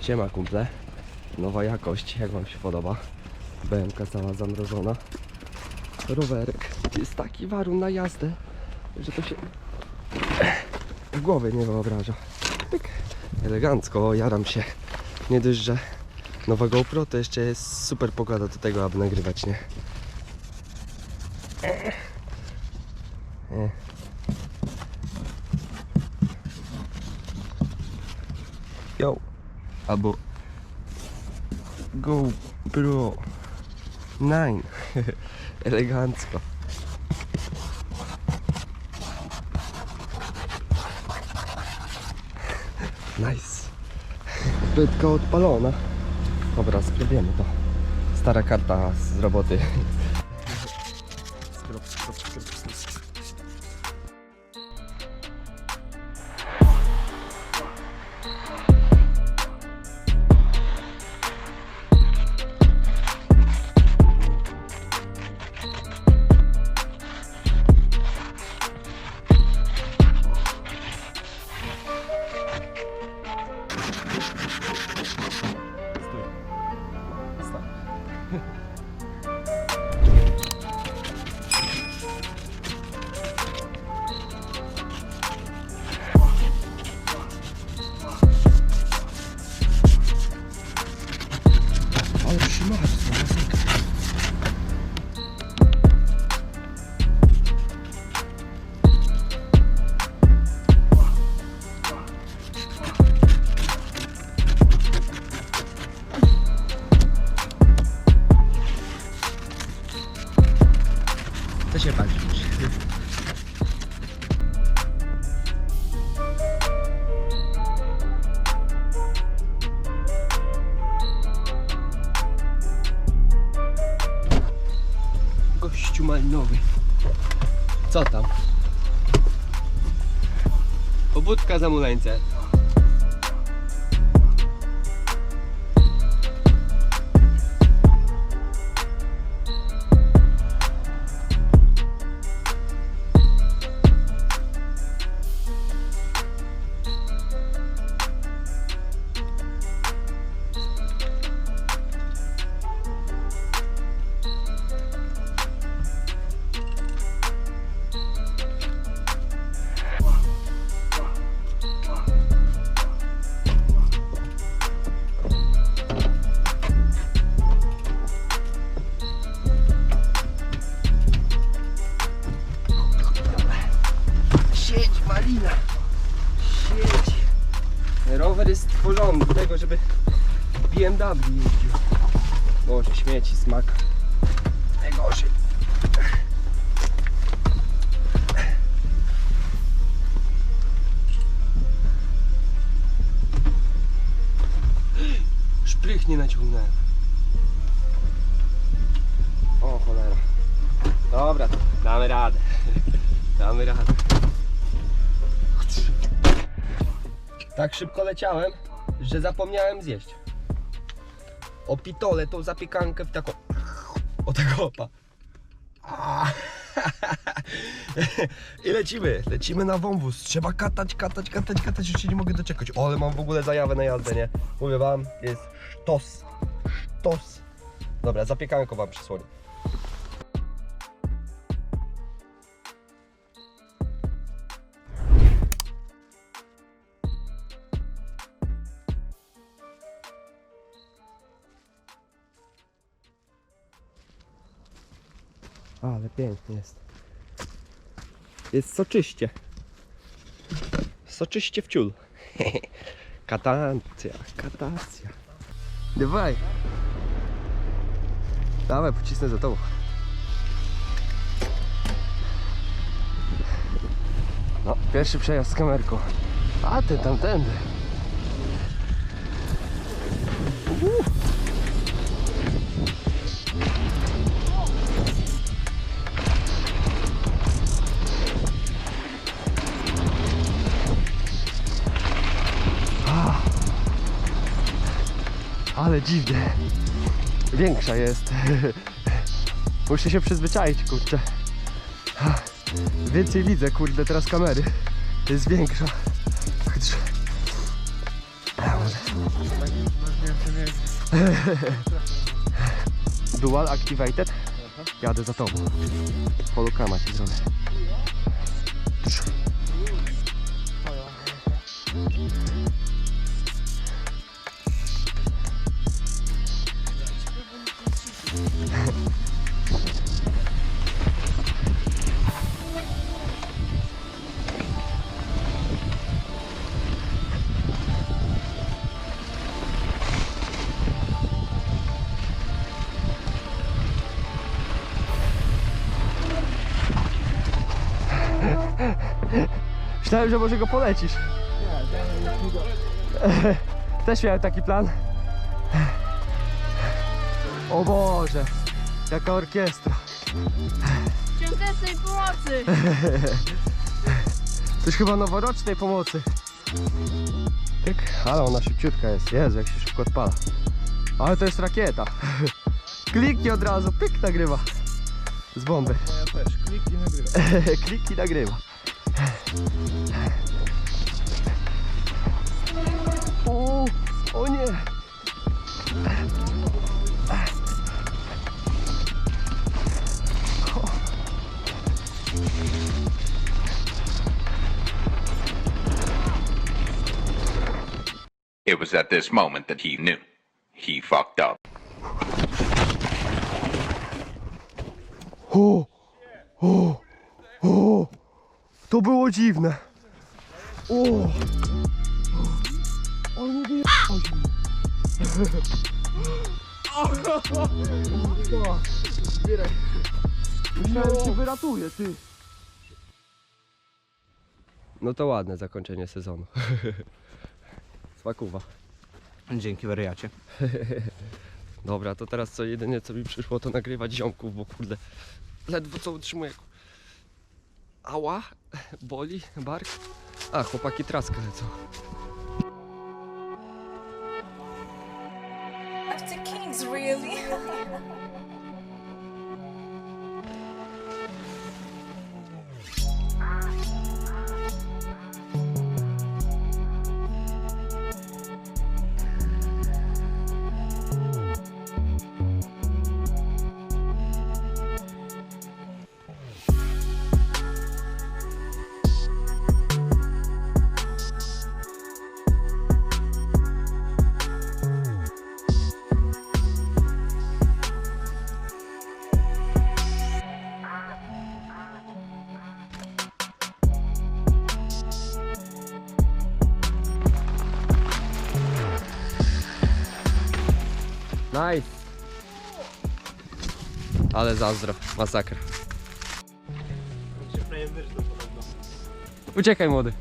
Siema kumple. Nowa jakość, jak wam się podoba? BMK cała zamrożona. Rowerek. Jest taki warun na jazdę, że to się w głowie nie wyobraża. Pyk. Elegancko, jaram się. Nie dość, że nowa GoPro, to jeszcze jest super pogoda do tego, aby nagrywać, nie? Nie. Albo GoPro 9. Elegancko. Nice. Bytka odpalona. Dobra, spróbujemy to. Stara karta z roboty. Co się patrzysz? Gościu malinowy. Co tam? Pobudka za stworzony do tego, żeby BMW jeździł. Boże, śmieci, smak. Najgorzej. Szprych nie naciągnąłem. O cholera. Dobra, damy radę. Damy radę. Tak szybko leciałem, że zapomniałem zjeść. O pitole tą zapiekankę w taką... O tego opa. I lecimy, lecimy na wąwóz. Trzeba katać, katać, katać, katać. Się nie mogę doczekać. O, ale mam w ogóle zajawę na jazdę, nie? Mówię wam, jest sztos. Sztos. Dobra, zapiekanko wam przysłonię. Pięknie jest. Jest soczyście. Soczyście w ciul. Katancja, katacja. Dawaj. Dawaj, pocisnę za tobą. No, pierwszy przejazd z kamerką. A ty tamtędy. Ale dziwnie. Większa jest. Muszę się przyzwyczaić, kurczę. Więcej widzę, kurde, teraz kamery. Jest większa. Dual activated? Jadę za tobą. Polukama ci zrobię. Myślałem, że może go polecisz. Też miałem taki plan. O Boże, jaka orkiestra. Świątecznej pomocy! Coś chyba noworocznej pomocy. Tyk, ale ona szybciutka jest. Jezu, jak się szybko odpala. Ale to jest rakieta. Kliknij od razu, pyk nagrywa. Z bomby. Ja też, kliknij nagrywa. Kliknij nagrywa. O, o nie. It was at this moment that he knew. He fucked up. O, o, o, to było dziwne. O, o nie wyjechał Zbieraj. Myślałem, że się wyratuje, ty. No to ładne zakończenie sezonu. Smakuwa. Dzięki wariacie. Dobra, to teraz co jedynie co mi przyszło to nagrywać ziomków, bo kurde ledwo co utrzymuję. Ała, boli, bark. A, chłopaki traskę lecą. After Kings, really? Nice. Ale zazdro, masakra. Uciekaj młody.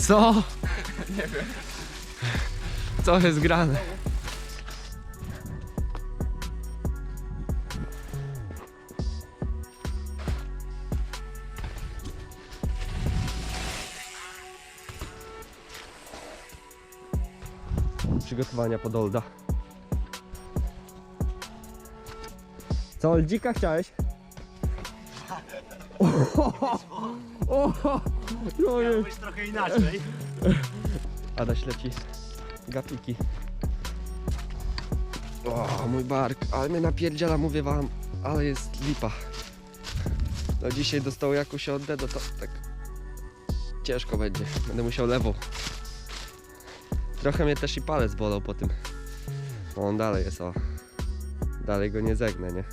Co? Nie wiem. Co jest grane? Przygotowania pod Olda. Co, Oldzika chciałeś? O, o, o, jest. trochę inaczej. Adaś leci gapiki. O, mój bark, ale mnie napierdziela, mówię wam, ale jest lipa. No dzisiaj dostał jakąś oddę, no to tak ciężko będzie. Będę musiał lewą. Trochę mnie też i palec bolał po tym. No on dalej jest, o. Dalej go nie zegnę, nie?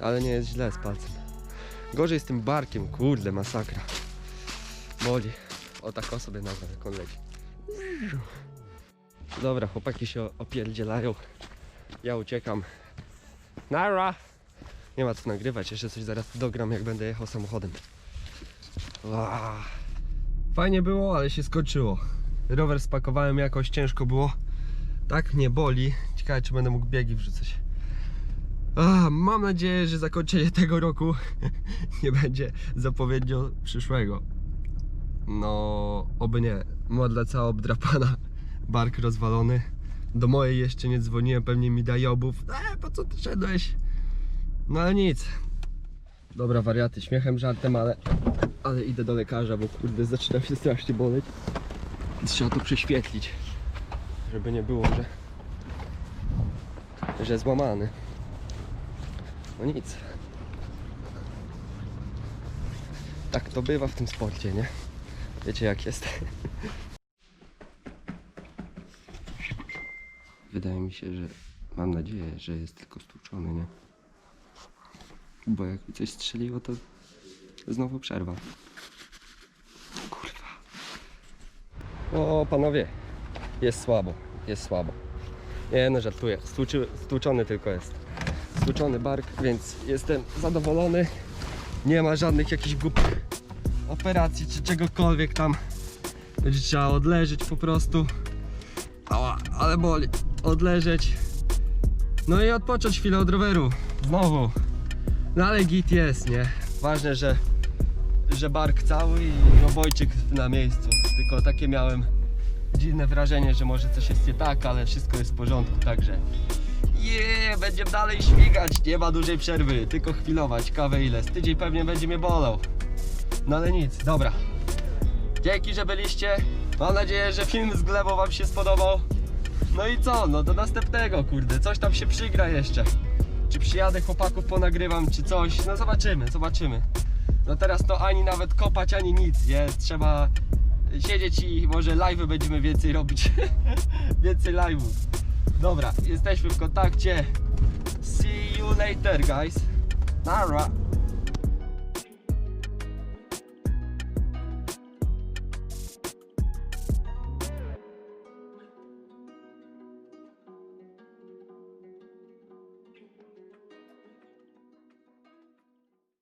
Ale nie jest źle z palcem. Gorzej z tym barkiem, kurde, masakra. Boli. O tak o sobie nagram, jak on leci. Dobra, chłopaki się opierdzielają. Ja uciekam. Nara! Nie ma co nagrywać, jeszcze coś zaraz dogram, jak będę jechał samochodem. Fajnie było, ale się skończyło. Rower spakowałem jakoś, ciężko było. Tak mnie boli. Ciekawe, czy będę mógł biegi wrzucać. Mam nadzieję, że zakończenie tego roku nie będzie zapowiedzią przyszłego. No, oby nie. Modla cała obdrapana, bark rozwalony. Do mojej jeszcze nie dzwoniłem, pewnie mi daje obów. E, po co ty szedłeś? No ale nic. Dobra, wariaty, śmiechem, żartem, ale, ale idę do lekarza, bo kurde zaczyna się strasznie boleć. Trzeba to prześwietlić, żeby nie było, że, że złamany. No nic. Tak to bywa w tym sporcie, nie? Wiecie jak jest. Wydaje mi się, że mam nadzieję, że jest tylko stłuczony, nie? Bo jakby coś strzeliło, to znowu przerwa. O, panowie, jest słabo, jest słabo. Nie no, żartuję. Stłuczy, stłuczony tylko jest. Stłuczony bark, więc jestem zadowolony. Nie ma żadnych jakichś głupich operacji czy czegokolwiek tam. Będzie trzeba odleżeć po prostu. Ała, ale boli. Odleżeć. No i odpocząć chwilę od roweru. Znowu. No ale git jest, nie? Ważne, że, że bark cały i obojczyk na miejscu. Tylko takie miałem dziwne wrażenie, że może coś jest nie tak, ale wszystko jest w porządku, także je, będziemy dalej śmigać, nie ma dużej przerwy, tylko chwilować, kawę ile, z tydzień pewnie będzie mnie bolał. No ale nic, dobra. Dzięki, że byliście. Mam nadzieję, że film z glebą wam się spodobał. No i co, no do następnego, kurde, coś tam się przygra jeszcze. Czy przyjadę chłopaków ponagrywam, czy coś, no zobaczymy, zobaczymy. No teraz to ani nawet kopać, ani nic, nie? Trzeba siedzieć i może live'y będziemy więcej robić. więcej live'ów. Dobra, jesteśmy w kontakcie. See you later, guys. Nara.